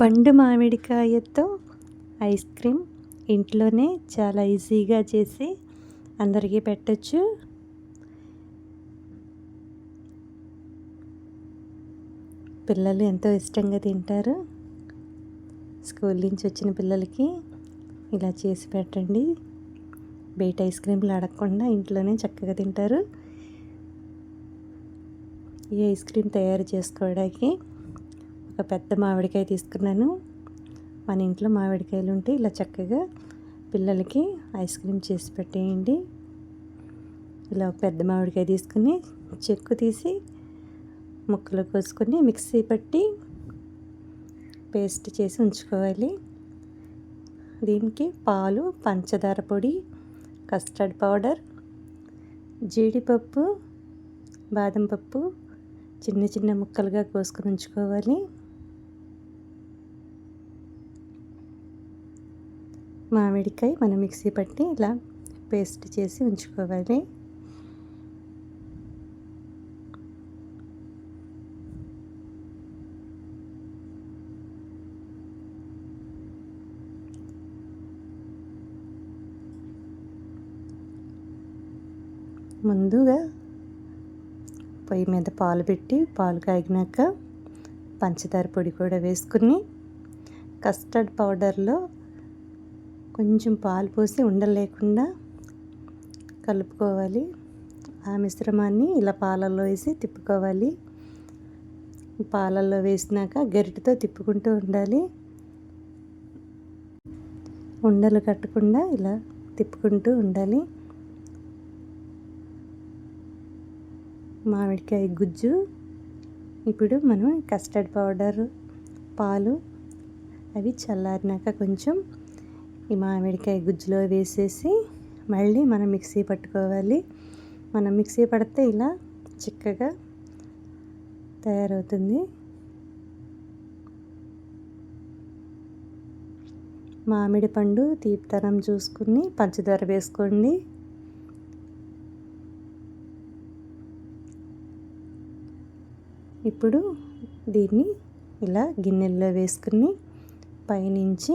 పండు మామిడికాయతో ice cream ఇంట్లోనే చాలా ఈజీగా చేసి అందరికీ పెట్టచ్చు. పిల్లలు ఎంతో ఇష్టంగా తింటారు. స్కూల్ నుంచి వచ్చిన పిల్లలకి ఇలా చేసి పెట్టండి. బయట ఐస్ క్రీమ్లు అడగకుండా ఇంట్లోనే చక్కగా తింటారు. ఈ ఐస్ క్రీమ్ తయారు చేసుకోవడానికి ఒక పెద్ద మామిడికాయ తీసుకున్నాను. మన ఇంట్లో మామిడికాయలు ఉంటే ఇలా చక్కగా పిల్లలకి ఐస్ క్రీమ్ చేసి పెట్టేయండి. ఇలా పెద్ద మామిడికాయ తీసుకుని చెక్కు తీసి ముక్కలు కోసుకొని మిక్సీ పట్టి పేస్ట్ చేసి ఉంచుకోవాలి. దీనికి పాలు పంచదార పొడి కస్టర్డ్ పౌడర్ జీడిపప్పు బాదం పప్పు చిన్న చిన్న ముక్కలుగా కోసుకొని ఉంచుకోవాలి. మామిడికాయ మనం మిక్సీ పట్టి ఇలా పేస్ట్ చేసి ఉంచుకోవాలి. ముందుగా పొయ్యి మీద పాలు పెట్టి పాలు కాగినాక పంచదార పొడి కూడా వేసుకుని కస్టర్డ్ పౌడర్లో కొంచెం పాలు పోసి ఉండలేకుండా కలుపుకోవాలి. ఆ మిశ్రమాన్ని ఇలా పాలల్లో వేసి తిప్పుకోవాలి. పాలల్లో వేసినాక గరిటతో తిప్పుకుంటూ ఉండాలి. ఉండలు కట్టకుండా ఇలా తిప్పుకుంటూ ఉండాలి. మామిడికాయ గుజ్జు. ఇప్పుడు మనం కస్టర్డ్ పౌడర్ పాలు అవి చల్లారినాక కొంచెం ఈ మామిడికాయ గుజ్జులో వేసేసి మళ్ళీ మనం మిక్సీ పట్టుకోవాలి. మనం మిక్సీ పడితే ఇలా చిక్కగా తయారవుతుంది. మామిడి పండు తీపితనం చూసుకుని పంచదార వేసుకోండి. ఇప్పుడు దీన్ని ఇలా గిన్నెల్లో వేసుకుని పైనుంచి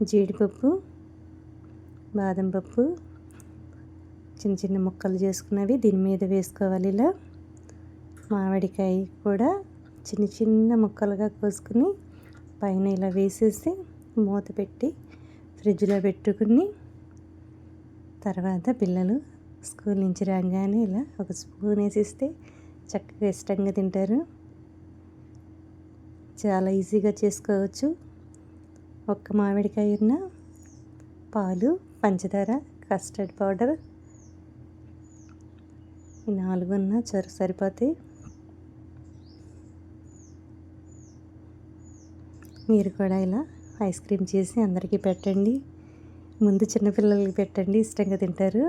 జీడిపప్పు బాదం పప్పు చిన్న చిన్న ముక్కలు చేసుకున్నవి దీని మీద వేసుకోవాలి ఇలా. మామిడికాయ కూడా చిన్న చిన్న ముక్కలుగా కోసుకుని పైన ఇలా వేసేసి మూత పెట్టి ఫ్రిడ్జ్లో పెట్టుకుని తర్వాత పిల్లలు స్కూల్ నుంచి రాగానే ఇలా ఒక స్పూన్ వేసిస్తే చక్కగా ఇష్టంగా తింటారు. చాలా ఈజీగా చేసుకోవచ్చు. ఒక్క మామిడికాయ ఉన్న పాలు పంచదార కస్టర్డ్ పౌడర్ ఈ నాలుగు ఉన్న చొర సరిపోతాయి మీరు కూడా ఇలా ఐస్ క్రీమ్ చేసి అందరికీ పెట్టండి. ముందు చిన్నపిల్లలకి పెట్టండి ఇష్టంగా తింటారు.